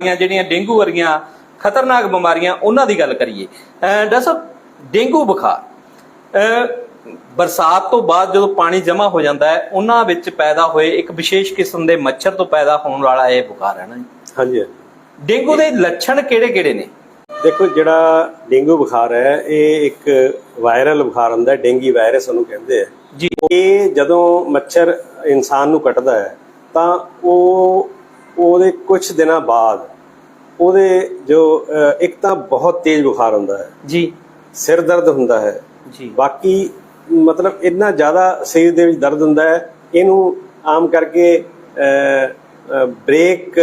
ਬਿਮਾਰੀਆਂ ਜਿਹੜੀਆਂ ਡੇਂਗੂ ਵਰਗੀਆਂ ਖਤਰਨਾਕ ਬਿਮਾਰੀਆਂ ਉਹਨਾਂ ਦੀ ਗੱਲ ਕਰੀਏ। ਡਾਕਟਰ ਸਾਹਿਬ ਡੇਂਗੂ ਬੁਖਾਰ ਬਰਸਾਤ ਤੋਂ ਬਾਅਦ ਜਦੋਂ ਪਾਣੀ ਜਮ੍ਹਾਂ ਹੋ ਜਾਂਦਾ ਹੈ ਉਹਨਾਂ ਵਿੱਚ ਪੈਦਾ ਹੋਏ ਇੱਕ ਵਿਸ਼ੇਸ਼ ਕਿਸਮ ਦੇ ਮੱਛਰ ਤੋਂ ਪੈਦਾ ਹੋਣ ਵਾਲਾ ਇਹ ਬੁਖਾਰ ਹੈ ਨਾ ਜੀ? ਹਾਂਜੀ। ਡੇਂਗੂ ਦੇ ਲੱਛਣ ਕਿਹੜੇ-ਕਿਹੜੇ ਨੇ? ਦੇਖੋ ਜਿਹੜਾ ਡੇਂਗੂ ਬੁਖਾਰ ਹੈ ਇਹ ਇੱਕ ਵਾਇਰਲ ਬੁਖਾਰ ਹੁੰਦਾ ਹੈ ਡੇਂਗੀ ਵਾਇਰਸ ਉਹਨੂੰ ਕਹਿੰਦੇ ਆ। ਜੀ। ਇਹ ਜਦੋਂ ਮੱਛਰ ਇਨਸਾਨ ਨੂੰ ਕੱਟਦਾ ਹੈ ਤਾਂ ਉਹ ਉਹਦੇ ਕੁਝ ਦਿਨਾਂ ਬਾਅਦ ਉਹਦੇ ਜੋ ਇੱਕ ਤਾਂ ਬਹੁਤ ਤੇਜ਼ ਬੁਖਾਰ ਹੁੰਦਾ ਹੈ। ਜੀ। ਸਿਰ ਦਰਦ ਹੁੰਦਾ ਹੈ। ਜੀ। ਬਾਕੀ ਮਤਲਬ ਇੰਨਾ ਜ਼ਿਆਦਾ ਸਰੀਰ ਦੇ ਵਿੱਚ ਦਰਦ ਹੁੰਦਾ ਹੈ ਇਹਨੂੰ ਆਮ ਕਰਕੇ ਬ੍ਰੇਕ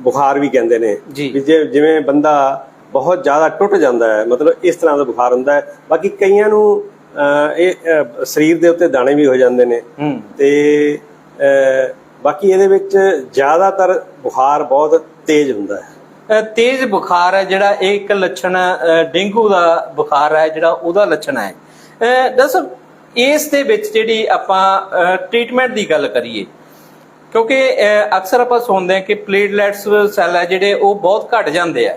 ਬੁਖਾਰ ਵੀ ਕਹਿੰਦੇ ਨੇ। ਜੀ। ਵੀ ਜਿਵੇਂ ਬੰਦਾ ਬਹੁਤ ਜ਼ਿਆਦਾ ਟੁੱਟ ਜਾਂਦਾ ਹੈ ਮਤਲਬ ਇਸ ਤਰ੍ਹਾਂ ਦਾ ਬੁਖਾਰ ਹੁੰਦਾ ਹੈ। ਬਾਕੀ ਕਈਆਂ ਨੂੰ ਇਹ ਸਰੀਰ ਦੇ ਉੱਤੇ ਦਾਣੇ ਵੀ ਹੋ ਜਾਂਦੇ ਨੇ। ਤੇ ਬਾਕੀ ਇਹਦੇ ਵਿੱਚ ਜ਼ਿਆਦਾਤਰ ਬੁਖਾਰ ਬਹੁਤ ਤੇਜ਼ ਹੁੰਦਾ ਹੈ। ਤੇਜ਼ ਬੁਖਾਰ ਹੈ ਜਿਹੜਾ ਇਹ ਇੱਕ ਲੱਛਣ ਡੇਂਗੂ ਦਾ ਬੁਖਾਰ ਹੈ ਜਿਹੜਾ ਉਹਦਾ ਲੱਛਣ ਹੈ। ਦੱਸੋ ਇਸ ਦੇ ਵਿੱਚ ਜਿਹੜੀ ਆਪਾਂ ਟ੍ਰੀਟਮੈਂਟ ਦੀ ਗੱਲ ਕਰੀਏ ਕਿਉਂਕਿ ਅਕਸਰ ਆਪਾਂ ਸੁਣਦੇ ਹਾਂ ਕਿ ਪਲੇਟਲੈਟਸ ਸੈੱਲ ਹੈ ਜਿਹੜੇ ਉਹ ਬਹੁਤ ਘਟ ਜਾਂਦੇ ਆ।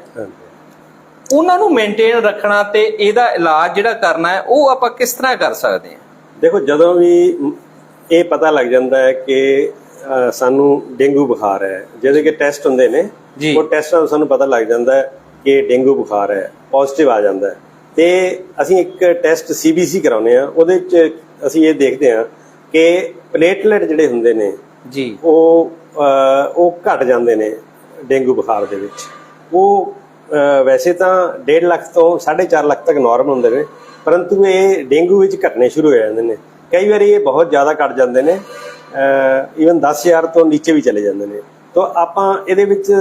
ਉਹਨਾਂ ਨੂੰ ਮੇਨਟੇਨ ਰੱਖਣਾ ਤੇ ਇਹਦਾ ਇਲਾਜ ਜਿਹੜਾ ਕਰਨਾ ਹੈ ਉਹ ਆਪਾਂ ਕਿਸ ਤਰ੍ਹਾਂ ਕਰ ਸਕਦੇ ਹਾਂ? ਦੇਖੋ ਜਦੋਂ ਵੀ ਇਹ ਪਤਾ ਲੱਗ ਜਾਂਦਾ ਹੈ ਕਿ ਸਾਨੂੰ ਡੇਂਗੂ ਬੁਖਾਰ ਹੈ। ਜਿਹਦੇ ਕਿ ਟੈਸਟ ਹੁੰਦੇ ਨੇ। ਉਹ ਟੈਸਟਾਂ ਤੋਂ ਸਾਨੂੰ ਪਤਾ ਲੱਗ ਜਾਂਦਾ ਹੈ ਕਿ ਡੇਂਗੂ ਬੁਖਾਰ ਹੈ ਪੋਜ਼ਿਟਿਵ ਆ ਜਾਂਦਾ ਹੈ। ਤੇ ਅਸੀਂ ਇੱਕ ਟੈਸਟ ਸੀਬੀਸੀ ਕਰਾਉਂਦੇ ਆ ਉਹਦੇ ਵਿੱਚ ਅਸੀਂ ਇਹ ਦੇਖਦੇ ਹਾਂ ਕਿ ਪਲੇਟਲੇਟ ਜਿਹੜੇ ਹੁੰਦੇ ਨੇ ਜੀ। ਉਹ ਉਹ ਘਟ ਜਾਂਦੇ ਨੇ ਡੇਂਗੂ ਬੁਖਾਰ ਦੇ ਵਿੱਚ। ਉਹ ਵੈਸੇ ਤਾਂ 1.5 ਲੱਖ ਤੋਂ 4.5 ਲੱਖ ਤੱਕ ਨਾਰਮਲ ਹੁੰਦੇ ਨੇ ਪਰੰਤੂ ਇਹ ਡੇਂਗੂ ਵਿੱਚ ਘਟਨੇ ਸ਼ੁਰੂ ਹੋ ਜਾਂਦੇ ਨੇ। ਕਈ ਵਾਰੀ ਇਹ ਬਹੁਤ ਜ਼ਿਆਦਾ ਘਟ ਜਾਂਦੇ ਨੇ ਈਵਨ 10000 ਤੋਂ ਨੀਚੇ ਵੀ ਚਲੇ ਜਾਂਦੇ ਨੇ। ਤਾਂ ਆਪਾਂ ਇਹਦੇ ਵਿੱਚ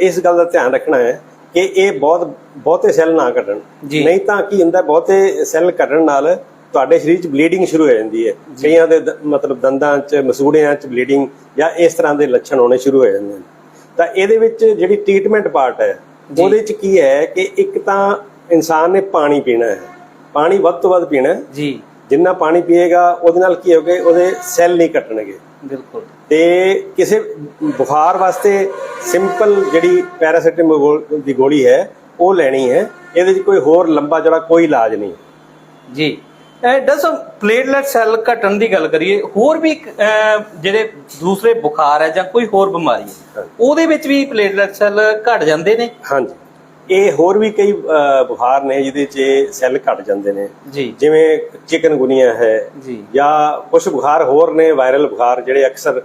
ਇਸ ਗੱਲ ਦਾ ਧਿਆਨ ਰੱਖਣਾ ਹੈ ਕਿ ਇਹ ਬਹੁਤ ਬਹੁਤੇ ਸੈੱਲ ਨਾ ਜੀ। ਨਹੀਂ ਤਾਂ ਕੀ ਹੁੰਦਾ ਬਹੁਤੇ ਸੈੱਲ ਘਟਣ ਨਾਲ ਤੁਹਾਡੇ ਸਰੀਰ 'ਚ ਬਲੀਡਿੰਗ ਸ਼ੁਰੂ ਹੋ ਜਾਂਦੀ ਹੈ। ਕਈਆਂ ਦੇ ਮਤਲਬ ਦੰਦਾਂ 'ਚ ਮਸੂੜਿਆਂ 'ਚ ਬਲੀਡਿੰਗ ਜਾਂ ਇਸ ਤਰ੍ਹਾਂ ਦੇ ਲੱਛਣ ਹੋਣੇ ਸ਼ੁਰੂ ਹੋ ਜਾਂਦੇ ਨੇ। ਤਾਂ ਇਹਦੇ ਵਿੱਚ ਜਿਹੜੀ ਟ੍ਰੀਟਮੈਂਟ ਪਾਰਟ ਹੈ ਉਹਦੇ 'ਚ ਕੀ ਹੈ ਕਿ ਇੱਕ ਤਾਂ ਇਨਸਾਨ ਨੇ ਪਾਣੀ ਪੀਣਾ ਹੈ। ਪਾਣੀ ਵੱਧ ਤੋਂ ਵੱਧ ਪੀਣਾ ਜੀ। ਜਿੰਨਾ ਪਾਣੀ ਪੀਏਗਾ ਉਹਦੇ ਨਾਲ ਕੀ ਹੋਗੇ ਉਹਦੇ ਸੈੱਲ ਨਹੀਂ ਕੱਟਣਗੇ। ਬਿਲਕੁਲ। ਤੇ ਕਿਸੇ ਬੁਖਾਰ ਵਾਸਤੇ ਸਿੰਪਲ ਜਿਹੜੀ ਪੈਰਾਸੀਟਾਮੋਲ ਦੀ ਗੋਲੀ ਹੈ ਉਹ ਲੈਣੀ ਹੈ। ਇਹਦੇ 'ਚ ਕੋਈ ਹੋਰ ਲੰਬਾ ਚੌੜਾ ਕੋਈ ਇਲਾਜ ਨਹੀਂ। ਜੀ। ਡਸ ਪਲੇਟਲੈਟ ਸੈੱਲ ਘਟਣ ਦੀ ਗੱਲ ਕਰੀਏ ਹੋਰ ਵੀ ਜਿਹੜੇ ਦੂਸਰੇ ਬੁਖਾਰ ਹੈ ਜਾਂ ਕੋਈ ਹੋਰ ਬਿਮਾਰੀ ਹੈ ਉਹਦੇ ਵਿੱਚ ਵੀ ਪਲੇਟਲੈਟ ਸੈੱਲ ਘਟ ਜਾਂਦੇ ਨੇ? ਹਾਂਜੀ। ਇਹ ਹੋਰ ਵੀ ਕਈ ਬੁਖਾਰ ਨੇ ਜਿਹਦੇ 'ਚ ਸੈੱਲ ਘਟ ਜਾਂਦੇ ਨੇ। ਜਿਵੇਂ ਚਿਕਨਗੁਨੀਆ ਹੈ ਜੀ। ਕੁਝ ਬੁਖਾਰ ਹੋਰ ਨੇ ਵਾਇਰਲ ਬੁਖਾਰ ਜਿਹੜੇ ਅਕਸਰ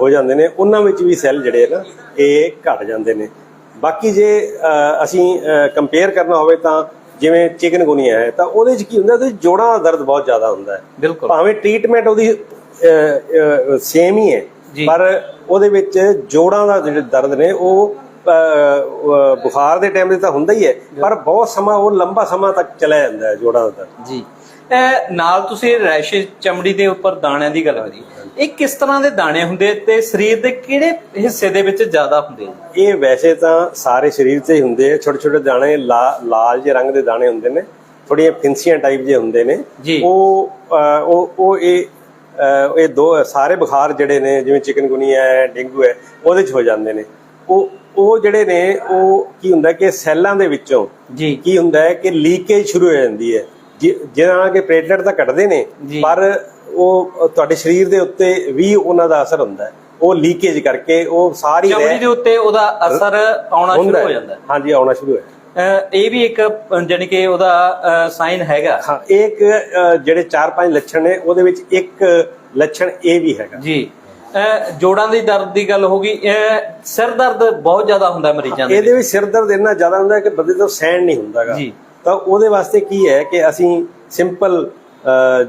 ਹੋ ਜਾਂਦੇ ਨੇ ਉਹਨਾਂ ਵਿੱਚ ਵੀ ਸੈੱਲ ਜਿਹੜੇ ਨਾ ਇਹ ਘਟ ਜਾਂਦੇ ਨੇ। ਬਾਕੀ ਜੇ ਅਸੀਂ ਕੰਪੇਅਰ ਕਰਨਾ ਹੋਵੇ ਤਾਂ ਜਿਵੇਂ ਚਿਕਨਗੁਨੀਆ ਹੈ ਤਾਂ ਉਹਦੇ 'ਚ ਕੀ ਹੁੰਦਾ 'ਚ ਜੋੜਾਂ ਦਾ ਦਰਦ ਬਹੁਤ ਜ਼ਿਆਦਾ ਹੁੰਦਾ ਹੈ। ਬਿਲਕੁਲ। ਭਾਵੇਂ ਟ੍ਰੀਟਮੈਂਟ ਉਹਦੀ ਸੇਮ ਹੀ ਹੈ। ਪਰ ਉਹਦੇ ਵਿੱਚ ਜੋੜਾਂ ਦਾ ਜਿਹੜੇ ਦਰਦ ਨੇ ਉਹ ਬੁਖਾਰ ਦੇ ਟਾਈਮ ਤੇ ਤਾਂ ਹੁੰਦਾ ਹੀ ਹੈ ਪਰ ਬਹੁਤ ਸਮਾਂ ਉਹ ਲੰਬਾ ਸਮਾਂ ਤੱਕ ਚਲਾ ਜਾਂਦਾ ਹੈ ਜੋੜਾਂ ਦਾ ਜੀ। ਇਹ ਨਾਲ ਤੁਸੀਂ ਰੈਸ਼ਿਸ ਚਮੜੀ ਦੇ ਉੱਪਰ ਦਾਣਿਆਂ ਦੀ ਗੱਲ ਕਰੀ। ਇਹ ਕਿਸ ਤਰ੍ਹਾਂ ਦੇ ਦਾਣੇ ਹੁੰਦੇ ਤੇ ਸਰੀਰ ਦੇ ਕਿਹੜੇ ਹਿੱਸੇ ਦੇ ਵਿੱਚ ਜ਼ਿਆਦਾ ਹੁੰਦੇ ਇਹ ਵੈਸੇ ਤਾਂ ਸਾਰੇ ਸਰੀਰ ਤੇ ਹੀ ਹੁੰਦੇ ਆ ਛੋਟੇ ਛੋਟੇ ਦਾਣੇ ਲਾਲ ਜਿਹੇ ਰੰਗ ਦੇ ਦਾਣੇ ਹੁੰਦੇ ਨੇ ਥੋੜੀਆਂ ਫਿੰਸੀਆਂ ਟਾਈਪ ਜਿਹੇ ਹੁੰਦੇ ਨੇ। ਜੀ। ਉਹ ਉਹ ਉਹ ਇਹ ਇਹ ਦੋ ਸਾਰੇ ਬੁਖਾਰ ਜਿਹੜੇ ਨੇ ਜਿਵੇਂ ਚਿਕਨਗੁਨੀਆ ਹੈ ਡੇਂਗੂ ਹੈ ਉਹਦੇ ਚ ਹੋ ਜਾਂਦੇ ਨੇ। ਉਹ ਉਹ ਜਿਹੜੇ ਨੇ ਉਹ ਕੀ ਹੁੰਦਾ ਕਿ ਸੈੱਲਾਂ ਦੇ ਵਿੱਚੋਂ ਜੀ। ਕੀ ਹੁੰਦਾ ਹੈ ਕਿ ਲੀਕੇਜ ਸ਼ੁਰੂ ਹੋ ਜਾਂਦੀ ਹੈ। ਜਿਹਨਾਂ ਕਿ ਪਲੇਟਲੇਟ ਤਾਂ ਘਟਦੇ ਨੇ। ਪਰ ਉਹ ਤੁਹਾਡੇ ਸਰੀਰ ਦੇ ਉੱਤੇ ਵੀ ਉਹਨਾਂ ਦਾ ਅਸਰ ਹੁੰਦਾ ਹੈ। ਉਹ ਲੀਕੇਜ ਕਰਕੇ ਉਹ ਸਾਰੀ ਚਮੜੀ ਦੇ ਉੱਤੇ ਉਹਦਾ ਅਸਰ ਆਉਣਾ ਸ਼ੁਰੂ ਹੋ ਹੈ। ਜਾਂਦਾ ਹੈ। ਹਾਂਜੀ ਆਉਣਾ ਸ਼ੁਰੂ ਹੋਇਆ ਅਹ ਇਹ ਵੀ ਇੱਕ ਜਾਣੀ ਕਿ ਉਹਦਾ ਸਾਈਨ ਹੈਗਾ। ਹਾਂ ਇੱਕ ਜਿਹੜੇ 4-5 ਲੱਛਣ ਨੇ ਉਹਦੇ ਵਿੱਚ ਇੱਕ ਲੱਛਣ ਇਹ ਵੀ ਹੈਗਾ। ਜੀ। ਜੋੜਾਂ ਦੀ ਦਰਦ ਦੀ ਗੱਲ ਹੋ ਗਈ ਸਿਰ ਦਰਦ ਬਹੁਤ ਜ਼ਿਆਦਾ ਹੁੰਦਾ ਮਰੀਜ਼ਾਂ ਦੇ ਇਹਦੇ ਵਿੱਚ ਸਿਰ ਦਰਦ ਇੰਨਾ ਜ਼ਿਆਦਾ ਹੁੰਦਾ ਕਿ ਬੰਦੇ ਤੋਂ ਸਹਿਣ ਨਹੀਂ ਹੁੰਦਾਗਾ ਜੀ। ਤਾਂ ਉਹਦੇ ਵਾਸਤੇ ਕੀ ਹੈ ਕਿ ਅਸੀਂ ਸਿੰਪਲ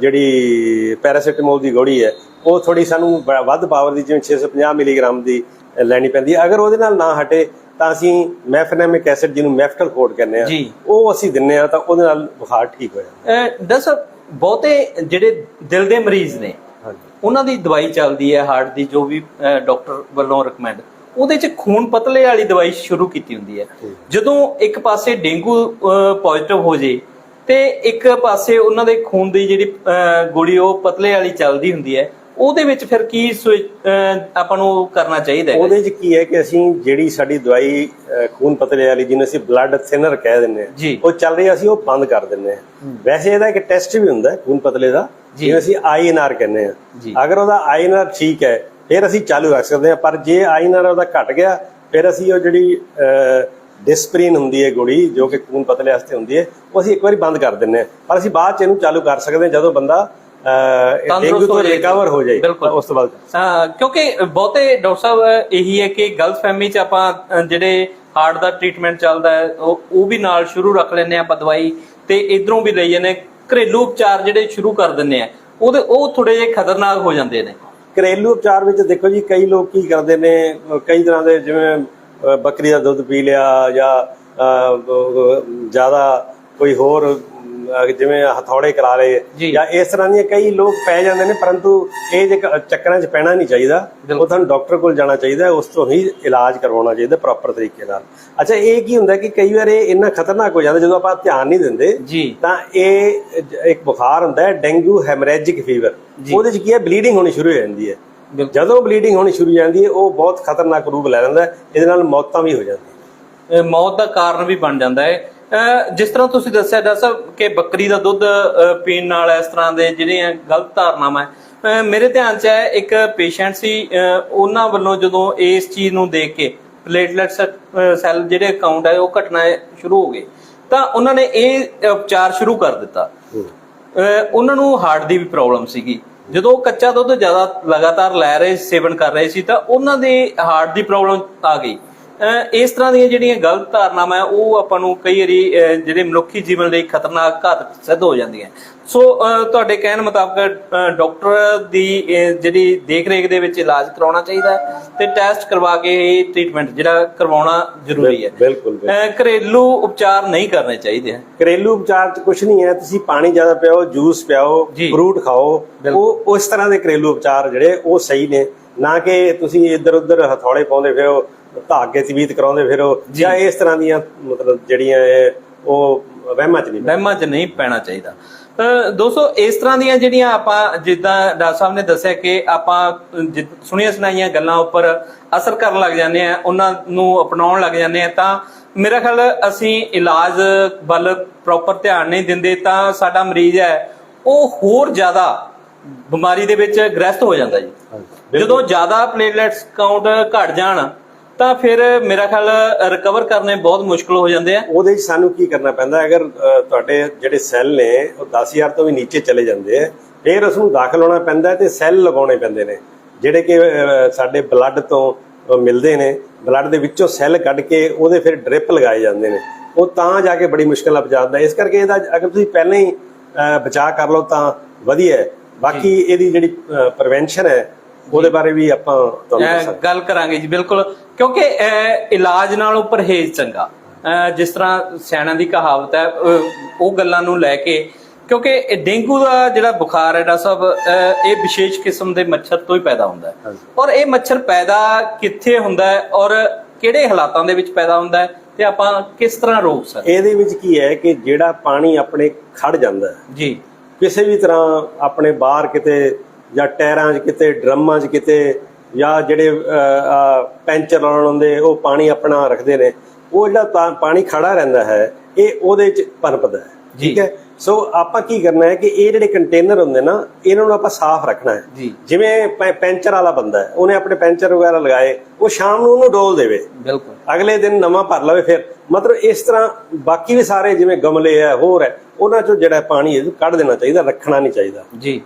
ਜਿਹੜੀ ਪੈਰਾਸੀਟਾਮੋਲ ਦੀ ਗੋਲੀ ਹੈ ਉਹ ਥੋੜੀ ਸਾਨੂੰ ਵੱਧ ਪਾਵਰ ਦੀ ਜਿਵੇਂ 650 ਮਿਲੀਗ੍ਰਾਮ ਦੀ ਲੈਣੀ ਪੈਂਦੀ ਹੈ ਅਗਰ ਉਹਦੇ ਨਾਲ ਨਾ ਹਟੇ ਤਾਂ ਅਸੀਂ ਮੈਫਨੈਮਿਕ ਐਸਿਡ ਜਿਹਨੂੰ ਮੈਫਟਲ ਕੋਡ ਕਹਿੰਦੇ ਆ। ਉਹ ਅਸੀਂ ਦਿੰਨੇ ਆ ਤਾਂ ਉਹਦੇ ਨਾਲ ਬੁਖਾਰ ਠੀਕ ਹੋ ਜਾਂਦਾ ਦੱਸ ਬਹੁਤੇ ਜਿਹੜੇ ਦਿਲ ਦੇ ਮਰੀਜ਼ ਨੇ ਉਹਨਾਂ ਦੀ ਦਵਾਈ ਚੱਲਦੀ ਹੈ ਹਾਰਟ ਦੀ ਜੋ ਵੀ ਡਾਕਟਰ ਵੱਲੋਂ ਰეკਮੈਂਡ ਉਹਦੇ ਚ ਖੂਨ ਪਤਲੇ ਵਾਲੀ ਦਵਾਈ ਸ਼ੁਰੂ ਕੀਤੀ ਹੁੰਦੀ ਹੈ। ਜਦੋਂ ਇੱਕ ਪਾਸੇ ਡੇਂਗੂ ਪੋਜ਼ਿਟਿਵ ਹੋ ਜੇ ਤੇ ਇੱਕ ਪਾਸੇ ਉਹਨਾਂ ਦੇ ਖੂਨ ਦੀ ਜਿਹੜੀ ਗੋਲੀ ਉਹ ਪਤਲੇ ਵਾਲੀ ਚੱਲਦੀ ਹੁੰਦੀ ਹੈ। ਉਹਦੇ ਵਿੱਚ ਫਿਰ ਕੀ ਆਪਾਂ ਨੂੰ ਕਰਨਾ ਚਾਹੀਦਾ ਹੈ ਉਹਦੇ 'ਚ ਕੀ ਹੈ ਕਿ ਅਸੀਂ ਜਿਹੜੀ ਸਾਡੀ ਦਵਾਈ ਖੂਨ ਪਤਲੇ ਵਾਲੀ ਜਿਹਨੂੰ ਅਸੀਂ ਬਲੱਡ ਥਿਨਰ ਕਹਿ ਦਿੰਦੇ ਜੀ। ਉਹ ਚੱਲ ਰਹੀ ਅਸੀਂ ਉਹ ਬੰਦ ਕਰ ਦਿੰਦੇ ਹਾਂ ਵੈਸੇ ਇਹਦਾ ਇੱਕ ਟੈਸਟ ਵੀ ਹੁੰਦਾ ਹੈ ਖੂਨ ਪਤਲੇ ਦਾ। ਜਿਹਨੂੰ ਅਸੀਂ ਆਈਐਨਆਰ ਕਹਿੰਦੇ ਜੀ। ਹਾਂ ਅਗਰ ਉਹਦਾ ਆਈਐਨਆਰ ਠੀਕ ਹੈ ਫਿਰ ਅਸੀਂ ਚਾਲੂ ਰੱਖ ਸਕਦੇ ਹਾਂ ਪਰ ਜੇ ਆਈਐਨਆਰ ਉਹਦਾ ਘਟ ਗਿਆ ਫਿਰ ਅਸੀਂ ਉਹ ਜਿਹੜੀ ਡਿਸਪ੍ਰਿਨ ਹੁੰਦੀ ਹੈ ਗੋਲੀ ਜੋ ਕਿ ਖੂਨ ਪਤਲੇ ਵਾਸਤੇ ਹੁੰਦੀ ਹੈ ਉਹ ਅਸੀਂ ਇੱਕ ਵਾਰੀ ਬੰਦ ਕਰ ਦਿੰਦੇ ਹਾਂ ਪਰ ਅਸੀਂ ਬਾਅਦ ਚ ਇਹਨੂੰ ਚਾਲੂ ਕਰ ਸਕਦੇ ਹਾਂ ਜਦੋਂ ਬੰਦਾ ਡੇਂਗੂ ਤੋਂ। ਰਿਕਵਰ ਹੋ ਜਾਏ। ਉਸ ਤੋਂ ਬਾਅਦ ਕਿਉਂਕਿ ਬਹੁਤੇ ਡਾਕਟਰ ਸਾਹਿਬ ਇਹੀ ਹੈ ਕਿ ਗਲਤਫਹਿਮੀ ਚ ਆਪਾਂ ਜਿਹੜੇ ਹਾਰਟ ਦਾ ਟ੍ਰੀਟਮੈਂਟ ਚੱਲਦਾ ਹੈ ਉਹ ਵੀ ਨਾਲ ਸ਼ੁਰੂ ਰੱਖ ਲੈਂਦੇ ਆਪਾਂ ਦਵਾਈ ਤੇ ਇਧਰੋਂ ਵੀ ਲਈ ਜਾਂਦੇ। ਘਰੇਲੂ ਉਪਚਾਰ ਜਿਹੜੇ ਸ਼ੁਰੂ ਕਰ ਦਿੰਦੇ ਆ ਉਹਦੇ ਉਹ ਥੋੜੇ ਜਿਹੇ ਖਤਰਨਾਕ ਹੋ ਜਾਂਦੇ ਨੇ ਘਰੇਲੂ ਉਪਚਾਰ ਵਿੱਚ ਦੇਖੋ ਜੀ ਕਈ ਲੋਕ ਕੀ ਕਰਦੇ ਨੇ ਕਈ ਤਰ੍ਹਾਂ ਦੇ ਜਿਵੇਂ ਬੱਕਰੀ ਦਾ ਦੁੱਧ ਪੀ ਲਿਆ ਜਾਂ ਜ਼ਿਆਦਾ ਕੋਈ ਹੋਰ ਜਿਵੇਂ ਹਥੌੜੇ ਕਰਾ ਲਏ ਜੀ। ਇਸ ਤਰ੍ਹਾਂ ਦੀਆਂ ਕਈ ਲੋਕ ਪੈ ਜਾਂਦੇ ਨੇ ਪਰੰਤੂ ਇਹ ਜੇ ਚੱਕਰਾਂ 'ਚ ਪੈਣਾ ਨਹੀਂ ਚਾਹੀਦਾ। ਉਹ ਤੁਹਾਨੂੰ ਡਾਕਟਰ ਕੋਲ ਜਾਣਾ ਚਾਹੀਦਾ ਉਸ ਤੋਂ ਹੀ ਇਲਾਜ ਕਰਵਾਉਣਾ ਚਾਹੀਦਾ ਪ੍ਰੋਪਰ ਤਰੀਕੇ ਨਾਲ। ਅੱਛਾ ਇਹ ਕੀ ਹੁੰਦਾ ਕਿ ਕਈ ਵਾਰ ਇਹ ਇੰਨਾ ਖਤਰਨਾਕ ਹੋ ਜਾਂਦਾ ਜਦੋਂ ਆਪਾਂ ਧਿਆਨ ਨਹੀਂ ਦਿੰਦੇ ਤਾਂ ਇਹ ਇੱਕ ਬੁਖਾਰ ਹੁੰਦਾ ਹੈ ਡੇਂਗੂ ਹੈਮਰੇਜਿਕ ਫੀਵਰ। ਉਹਦੇ 'ਚ ਕੀ ਹੈ? ਬਲੀਡਿੰਗ ਹੋਣੀ ਸ਼ੁਰੂ ਹੋ ਜਾਂਦੀ ਹੈ। ਜਦੋਂ ਬਲੀਡਿੰਗ ਹੋਣੀ ਸ਼ੁਰੂ ਹੋ ਜਾਂਦੀ ਹੈ ਉਹ ਬਹੁਤ ਖਤਰਨਾਕ ਰੂਪ ਲੈ ਲੈਂਦਾ ਇਹਦੇ ਨਾਲ ਮੌਤਾਂ ਵੀ ਹੋ ਜਾਂਦੀਆਂ। ਮੌਤ ਦਾ ਕਾਰਨ ਵੀ ਬਣ ਜਾਂਦਾ ਹੈ। ਜਿਸ ਤਰ੍ਹਾਂ ਤੁਸੀਂ ਦੱਸਿਆ ਡਾਕਟਰ ਸਾਹਿਬ ਕਿ ਬੱਕਰੀ ਦਾ ਦੁੱਧ ਪੀਣ ਨਾਲ ਇਸ ਤਰ੍ਹਾਂ ਦੇ ਜਿਹੜੀਆਂ ਗਲਤ ਧਾਰਨਾਵਾਂ ਹੈ ਮੇਰੇ ਧਿਆਨ 'ਚ ਹੈ ਇੱਕ ਪੇਸ਼ੈਂਟ ਸੀ ਉਹਨਾਂ ਵੱਲੋਂ ਜਦੋਂ ਇਸ ਚੀਜ਼ ਨੂੰ ਦੇਖ ਕੇ ਪਲੇਟਲੈਟਸ ਸੈੱਲ ਜਿਹੜੇ ਕਾਊਂਟ ਹੈ ਉਹ ਘਟਣਾ ਸ਼ੁਰੂ ਹੋ ਗਏ। ਤਾਂ ਉਹਨਾਂ ਨੇ ਇਹ ਉਪਚਾਰ ਸ਼ੁਰੂ ਕਰ ਦਿੱਤਾ। ਉਹਨਾਂ ਨੂੰ ਹਾਰਟ ਦੀ ਵੀ ਪ੍ਰੋਬਲਮ ਸੀਗੀ। ਜਦੋਂ ਕੱਚਾ ਦੁੱਧ ਜ਼ਿਆਦਾ ਲਗਾਤਾਰ ਲੈ ਰਹੇ ਸੇਵਨ ਕਰ ਰਹੇ ਸੀ ਤਾਂ ਉਹਨਾਂ ਦੇ ਹਾਰਟ ਦੀ ਪ੍ਰੋਬਲਮ ਆ ਗਈ। ਇਸ ਤਰ੍ਹਾਂ ਦੀਆਂ ਜਿਹੜੀਆਂ ਗਲਤ ਧਾਰਨਾਵਾਂ ਉਹ ਆਪਾਂ ਨੂੰ ਕਈ ਵਾਰੀ ਜਿਹੜੇ ਮਨੁੱਖੀ ਜੀਵਨ ਲਈ ਖਤਰਨਾਕ ਘਾਤਕ ਸਿੱਧ ਹੋ ਜਾਂਦੀਆਂ। ਸੋ ਤੁਹਾਡੇ ਕਹਿਣ ਮੁਤਾਬਕ ਡਾਕਟਰ ਦੀ ਜਿਹੜੀ ਦੇਖ-ਰੇਖ ਦੇ ਵਿੱਚ ਇਲਾਜ ਕਰਾਉਣਾ ਚਾਹੀਦਾ ਤੇ ਟੈਸਟ ਕਰਵਾ ਕੇ ਇਹ ਟ੍ਰੀਟਮੈਂਟ ਜਿਹੜਾ ਕਰਵਾਉਣਾ ਜ਼ਰੂਰੀ ਹੈ। ਬਿਲਕੁਲ ਘਰੇਲੂ ਉਪਚਾਰ ਨਹੀਂ ਕਰਨੇ ਚਾਹੀਦੇ ਹੈ। ਘਰੇਲੂ ਉਪਚਾਰ 'ਚ ਕੁਝ ਨਹੀਂ ਹੈ ਤੁਸੀਂ ਪਾਣੀ ਜ਼ਿਆਦਾ ਪਿਓ ਜੂਸ ਪਿਆਓ ਜੀ। ਫਰੂਟ ਖਾਓ। ਉਹ ਉਸ ਤਰ੍ਹਾਂ ਦੇ ਘਰੇਲੂ ਉਪਚਾਰ ਜਿਹੜੇ ਉਹ ਸਹੀ ਨੇ। ਨਾ ਕਿ ਤੁਸੀਂ ਇੱਧਰ ਉੱਧਰ ਹਥੌੜੇ ਪਾਉਂਦੇ ਫਿਰੋ ਧਾਗੇ ਤਵੀਤ ਕਰਾਉਂਦੇ ਫਿਰੋ ਜਾਂ। ਇਸ ਤਰ੍ਹਾਂ ਦੀਆਂ ਮਤਲਬ ਜਿਹੜੀਆਂ ਇਹ ਉਹ ਵਹਿਮਾਂ 'ਚ ਨਹੀਂ ਵਹਿਮਾਂ 'ਚ ਨਹੀਂ ਪੈਣਾ ਚਾਹੀਦਾ। ਦੋਸਤੋ ਇਸ ਤਰ੍ਹਾਂ ਦੀਆਂ ਜਿਹੜੀਆਂ ਆਪਾਂ ਜਿੱਦਾਂ ਡਾਕਟਰ ਸਾਹਿਬ ਨੇ ਦੱਸਿਆ ਕਿ ਆਪਾਂ ਸੁਣੀਆਂ ਸੁਣਾਈਆਂ ਗੱਲਾਂ ਉੱਪਰ ਅਸਰ ਕਰਨ ਲੱਗ ਜਾਂਦੇ ਆ ਉਹਨਾਂ ਨੂੰ ਅਪਣਾਉਣ ਲੱਗ ਜਾਂਦੇ ਆ ਤਾਂ ਮੇਰਾ ਖਿਆਲ ਅਸੀਂ ਇਲਾਜ ਵੱਲ ਪ੍ਰੋਪਰ ਧਿਆਨ ਨਹੀਂ ਦਿੰਦੇ ਤਾਂ ਸਾਡਾ ਮਰੀਜ਼ ਹੈ ਉਹ ਹੋਰ ਜ਼ਿਆਦਾ ਬਿਮਾਰੀ ਦੇ ਵਿੱਚ ਗ੍ਰਸਤ ਹੋ ਜਾਂਦਾ ਜੀ। ਜਦੋਂ ਜ਼ਿਆਦਾ ਪਲੇਟਲੈਟਸ ਕਾਊਂਟ ਘਟ ਜਾਣ ਤਾਂ ਫਿਰ ਮੇਰਾ ਖਿਆਲ ਰਿਕਵਰ ਕਰਨੇ ਬਹੁਤ ਮੁਸ਼ਕਲ ਹੋ ਜਾਂਦੇ ਆ। ਉਹਦੇ 'ਚ ਸਾਨੂੰ ਕੀ ਕਰਨਾ ਪੈਂਦਾ? ਅਗਰ ਤੁਹਾਡੇ ਜਿਹੜੇ ਸੈੱਲ ਨੇ ਉਹ 10000 ਤੋਂ ਵੀ ਨੀਚੇ ਚਲੇ ਜਾਂਦੇ ਆ ਫਿਰ ਉਸ ਨੂੰ ਦਾਖਲ ਹੋਣਾ ਪੈਂਦਾ ਤੇ ਸੈੱਲ ਲਗਾਉਣੇ ਪੈਂਦੇ ਨੇ। ਜਿਹੜੇ ਕਿ ਸਾਡੇ ਬਲੱਡ ਤੋਂ ਮਿਲਦੇ ਨੇ ਬਲੱਡ ਦੇ ਵਿੱਚੋਂ ਸੈੱਲ ਕੱਢ ਕੇ ਉਹਦੇ ਫਿਰ ਡ੍ਰਿਪ ਲਗਾਏ ਜਾਂਦੇ ਨੇ। ਉਹ ਤਾਂ ਜਾ ਕੇ ਬੜੀ ਮੁਸ਼ਕਲ ਨਾਲ ਬਚਾਉਂਦਾ ਇਸ ਕਰਕੇ ਇਹਦਾ ਅਗਰ ਤੁਸੀਂ ਪਹਿਲਾਂ ਹੀ ਬਚਾਅ ਕਰ ਲਓ ਤਾਂ ਵਧੀਆ ਬਾਕੀ ਇਹਦੀ ਜਿਹੜੀ ਪ੍ਰੀਵੈਂਸ਼ਨ ਹੈ ਉਹਦੇ ਬਾਰੇ ਵੀ ਆਪਾਂ ਤੁਹਾਨੂੰ ਦੱਸਾਂਗੇ। ਗੱਲ ਕਰਾਂਗੇ ਜੀ ਬਿਲਕੁਲ। ਕਿਉਂਕਿ ਇਲਾਜ ਨਾਲੋਂ ਪਰਹੇਜ਼ ਚੰਗਾ। ਜਿਸ ਤਰ੍ਹਾਂ ਸਿਆਣਿਆਂ ਦੀ ਕਹਾਵਤ ਹੈ ਉਹ ਗੱਲਾਂ ਨੂੰ ਲੈ ਕੇ ਕਿਉਂਕਿ ਇਹ ਡੇਂਗੂ ਦਾ ਜਿਹੜਾ ਬੁਖਾਰ ਹੈ ਡਾਕਟਰ ਸਾਹਿਬ ਇਹ ਵਿਸ਼ੇਸ਼ ਕਿਸਮ ਦੇ ਮੱਛਰ ਤੋਂ ਹੀ ਪੈਦਾ ਹੁੰਦਾ ਹੈ। ਔਰ ਇਹ ਮੱਛਰ ਪੈਦਾ ਕਿੱਥੇ ਹੁੰਦਾ ਹੈ ਔਰ ਕਿਹੜੇ ਹਾਲਾਤਾਂ ਦੇ ਵਿੱਚ ਪੈਦਾ ਹੁੰਦਾ ਹੈ ਤੇ ਆਪਾਂ ਕਿਸ ਤਰ੍ਹਾਂ ਰੋਕ ਸਕਦੇ ਇਹਦੇ ਵਿੱਚ ਕੀ ਹੈ ਕਿ ਜਿਹੜਾ ਪਾਣੀ ਆਪਣੇ ਖੜ ਜਾਂਦਾ ਹੈ ਜੀ। ਕਿਸੇ ਵੀ ਤਰ੍ਹਾਂ ਆਪਣੇ ਬਾਹਰ ਕਿਤੇ ਜਾਂ ਟਾਇਰਾਂ 'ਚ ਕਿਤੇ ਡਰਮਾਂ 'ਚ ਕਿਤੇ ਜਾਂ ਜਿਹੜੇ ਪੈਂਚਰ ਲਾਉਣ ਹੁੰਦੇ ਉਹ ਪਾਣੀ ਆਪਣਾ ਰੱਖਦੇ ਨੇ ਉਹ ਜਿਹੜਾ ਪਾਣੀ ਖੜਾ ਰਹਿੰਦਾ ਹੈ ਇਹ ਉਹਦੇ 'ਚ ਪਨਪਦਾ ਹੈ। ਠੀਕ ਹੈ ਸੋ ਆਪਾਂ ਕੀ ਕਰਨਾ ਹੈ ਕਿ ਇਹ ਜਿਹੜੇ ਕੰਟੇਨਰ ਹੁੰਦੇ ਨਾ ਇਹਨਾਂ ਨੂੰ ਆਪਾਂ ਸਾਫ਼ ਰੱਖਣਾ ਹੈ। ਜਿਵੇਂ ਪੈਂਚਰ ਵਾਲਾ ਬੰਦਾ ਹੈ ਉਹਨੇ ਆਪਣੇ ਪੈਂਚਰ ਵਗੈਰਾ ਲਗਾਏ ਉਹ ਸ਼ਾਮ ਨੂੰ ਉਹਨੂੰ ਡੋਲ ਦੇਵੇ। ਬਿਲਕੁਲ। ਅਗਲੇ ਦਿਨ ਨਵਾਂ ਭਰ ਲਵੇ ਫਿਰ। ਮਤਲਬ ਇਸ ਤਰ੍ਹਾਂ ਬਾਕੀ ਵੀ ਸਾਰੇ ਜਿਵੇਂ ਗਮਲੇ ਹੈ ਹੋਰ ਹੈ ਉਹਨਾਂ ਚੋਂ ਜਿਹੜਾ ਪਾਣੀ ਹੈ ਕੱਢ ਦੇਣਾ ਚਾਹੀਦਾ ਰੱਖਣਾ ਨਹੀਂ ਚਾਹੀਦਾ। ਜੀ।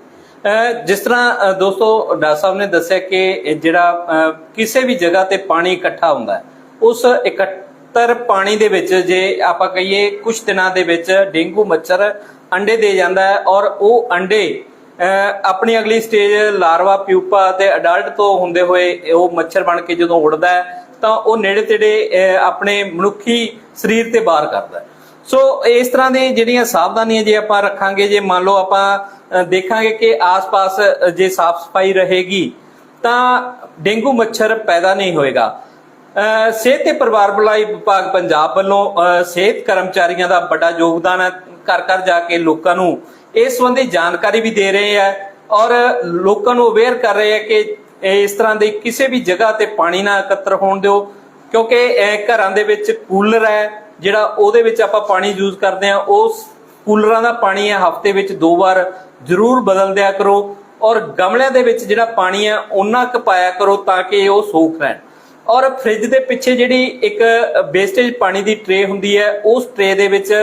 ਜਿਸ ਤਰ੍ਹਾਂ ਦੋਸਤੋ ਡਾਕਟਰ ਸਾਹਿਬ ਨੇ ਦੱਸਿਆ ਕਿ ਜਿਹੜਾ ਕਿਸੇ ਵੀ ਜਗ੍ਹਾ ਤੇ ਪਾਣੀ ਇਕੱਠਾ ਹੁੰਦਾ ਹੈ ਉਸ ਇਕੱਤਰ ਪਾਣੀ ਦੇ ਵਿੱਚ, ਜੇ ਆਪਾਂ ਕਹੀਏ ਕੁਝ ਦਿਨਾਂ ਦੇ ਵਿੱਚ ਡੇਂਗੂ ਮੱਛਰ ਅੰਡੇ ਦੇ ਜਾਂਦਾ ਹੈ ਔਰ ਉਹ ਅੰਡੇ, ਅਹ, ਆਪਣੀ ਅਗਲੀ ਸਟੇਜ ਲਾਰਵਾ, ਪਿਊਪਾ ਤੇ ਅਡਲਟ ਤੋਂ ਹੁੰਦੇ ਹੋਏ ਉਹ ਮੱਛਰ ਬਣ ਕੇ ਜਦੋਂ ਉੱਡਦਾ ਹੈ, ਤਾਂ ਉਹ ਨੇੜੇ ਤੇੜੇ, ਅਹ, ਆਪਣੇ ਮਨੁੱਖੀ ਸਰੀਰ ਤੇ ਬਾਹਰ ਕਰਦਾ ਸੋ ਇਸ ਤਰ੍ਹਾਂ ਦੇ ਜਿਹੜੀਆਂ ਸਾਵਧਾਨੀਆਂ ਜੇ ਆਪਾਂ ਰੱਖਾਂਗੇ, ਜੇ ਮੰਨ ਲਓ ਆਪਾਂ ਦੇਖਾਂਗੇ ਕਿ ਆਸ-ਪਾਸ ਜੇ ਸਾਫ਼ ਸਫ਼ਾਈ ਰਹੇਗੀ, ਤਾਂ ਡੇਂਗੂ ਮੱਛਰ ਪੈਦਾ ਨਹੀਂ ਹੋਏਗਾ। ਸਿਹਤ ਤੇ ਪਰਿਵਾਰ ਭਲਾਈ ਵਿਭਾਗ ਪੰਜਾਬ ਵੱਲੋਂ ਅ, ਸਿਹਤ ਕਰਮਚਾਰੀਆਂ ਦਾ ਵੱਡਾ ਯੋਗਦਾਨ ਹੈ। ਘਰ ਘਰ ਜਾ ਕੇ ਲੋਕਾਂ ਨੂੰ ਇਸ ਸੰਬੰਧੀ ਜਾਣਕਾਰੀ ਵੀ ਦੇ ਰਹੇ ਆ ਔਰ ਲੋਕਾਂ ਨੂੰ ਅਵੇਅਰ ਕਰ ਰਹੇ ਹੈ ਕਿ ਇਸ ਤਰ੍ਹਾਂ ਦੇ ਕਿਸੇ ਵੀ ਜਗ੍ਹਾ ਤੇ ਪਾਣੀ ਨਾ ਇਕੱਤਰ ਹੋਣ ਦਿਓ ਕਿਉਂਕਿ ਘਰਾਂ ਦੇ ਵਿੱਚ ਕੂਲਰ ਹੈ ਜਿਹੜਾ ਉਹਦੇ ਵਿੱਚ ਆਪਾਂ ਪਾਣੀ ਯੂਜ਼ ਕਰਦੇ ਆ ਉਸ ਕੂਲਰਾਂ ਦਾ ਪਾਣੀ ਹੈ ਹਫ਼ਤੇ ਵਿੱਚ ਦੋ ਵਾਰ ਜ਼ਰੂਰ ਬਦਲ ਦਿਆ ਕਰੋ ਔਰ ਗਮਲਿਆਂ ਦੇ ਵਿੱਚ ਜਿਹੜਾ ਪਾਣੀ ਹੈ ਉਹਨਾਂ ਕੁ ਪਾਇਆ ਕਰੋ ਤਾਂ ਕਿ ਉਹ ਸੌਖ ਰਹਿਣ। ਔਰ ਫ੍ਰਿਜ ਦੇ ਪਿੱਛੇ ਜਿਹੜੀ ਇੱਕ ਵੇਸਟੇਜ ਪਾਣੀ ਦੀ ਟ੍ਰੇ ਹੁੰਦੀ ਹੈ, ਉਸ ਟ੍ਰੇ ਦੇ ਵਿੱਚ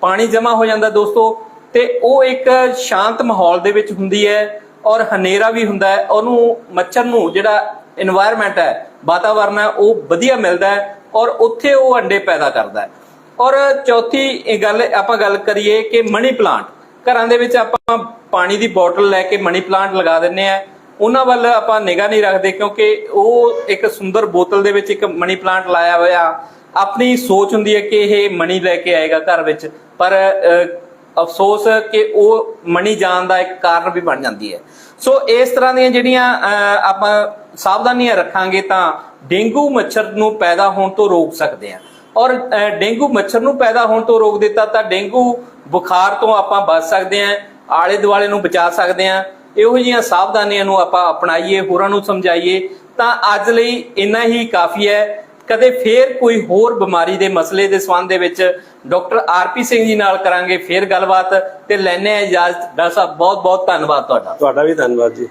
ਪਾਣੀ ਜਮ੍ਹਾਂ ਹੋ ਜਾਂਦਾ ਦੋਸਤੋ ਤੇ ਉਹ ਇੱਕ ਸ਼ਾਂਤ ਮਾਹੌਲ ਦੇ ਵਿੱਚ ਹੁੰਦੀ ਹੈ ਔਰ ਹਨੇਰਾ ਵੀ ਹੁੰਦਾ ਹੈ, ਉਹਨੂੰ ਮੱਛਰ ਨੂੰ ਜਿਹੜਾ এনवायरमेंट ਹੈ, ਵਾਤਾਵਰਨ ਹੈ, ਉਹ ਵਧੀਆ ਮਿਲਦਾ ਹੈ ਔਰ ਉੱਥੇ ਉਹ ਅੰਡੇ ਪੈਦਾ ਕਰਦਾ ਹੈ। ਔਰ ਚੌਥੀ ਗੱਲ, ਆਪਾਂ ਗੱਲ ਕਰੀਏ ਕਿ ਮਨੀ ਪਲਾਂਟ ਘਰਾਂ ਦੇ ਵਿੱਚ ਆਪਾਂ ਪਾਣੀ ਦੀ ਬੋਟਲ ਲੈ ਕੇ ਮਨੀ ਪਲਾਂਟ ਲਗਾ ਦਿੰਨੇ ਆ ਉਹਨਾਂ ਵੱਲ ਆਪਾਂ ਨਿਗਾਹ ਨਹੀਂ ਰੱਖਦੇ ਕਿਉਂਕਿ ਉਹ ਇੱਕ ਸੁੰਦਰ ਬੋਤਲ ਦੇ ਵਿੱਚ ਇੱਕ ਮਨੀ ਪਲਾਂਟ ਲਾਇਆ ਹੋਇਆ। ਆਪਣੀ ਸੋਚ ਹੁੰਦੀ ਹੈ ਕਿ ਇਹ ਮਨੀ ਲੈ ਕੇ ਆਏਗਾ ਘਰ ਵਿੱਚ। ਪਰ ਅਫਸੋਸ ਕਿ ਉਹ ਮਣੀ ਜਾਣ ਦਾ ਇੱਕ ਕਾਰਨ ਵੀ ਬਣ ਜਾਂਦੀ ਹੈ। ਸੋ ਇਸ ਤਰ੍ਹਾਂ ਦੀਆਂ ਜਿਹੜੀਆਂ ਅਹ, ਆਪਾਂ ਸਾਵਧਾਨੀਆਂ ਰੱਖਾਂਗੇ ਤਾਂ ਡੇਂਗੂ ਮੱਛਰ ਨੂੰ ਪੈਦਾ ਹੋਣ ਤੋਂ ਰੋਕ ਸਕਦੇ ਹਾਂ। ਔਰ ਡੇਂਗੂ ਮੱਛਰ ਨੂੰ ਪੈਦਾ ਹੋਣ ਤੋਂ ਰੋਕ ਦਿੱਤਾ ਤਾਂ ਡੇਂਗੂ ਬੁਖਾਰ ਤੋਂ ਆਪਾਂ ਬਚ ਸਕਦੇ ਹਾਂ ਆਲੇ ਦੁਆਲੇ ਨੂੰ ਬਚਾ ਸਕਦੇ ਹਾਂ। ਇਹੋ ਜਿਹੀਆਂ ਸਾਵਧਾਨੀਆਂ ਨੂੰ ਆਪਾਂ ਅਪਣਾਈਏ, ਹੋਰਾਂ ਨੂੰ ਸਮਝਾਈਏ, ਤਾਂ ਅੱਜ ਲਈ ਇੰਨਾ ਹੀ ਕਾਫੀ ਹੈ। ਕਦੇ ਫੇਰ ਕੋਈ ਹੋਰ ਬਿਮਾਰੀ ਦੇ ਮਸਲੇ ਦੇ ਸੰਬੰਧ ਦੇ ਵਿੱਚ ਡਾਕਟਰ ਆਰਪੀ ਸਿੰਘ ਜੀ ਨਾਲ ਕਰਾਂਗੇ ਫੇਰ ਗੱਲਬਾਤ। ਤੇ ਲੈਣੇ ਇਜਾਜ਼ਤ। ਡਾਕਟਰ ਸਾਹਿਬ ਬਹੁਤ ਬਹੁਤ ਧੰਨਵਾਦ ਤੁਹਾਡਾ। ਤੁਹਾਡਾ ਵੀ ਧੰਨਵਾਦ ਜੀ।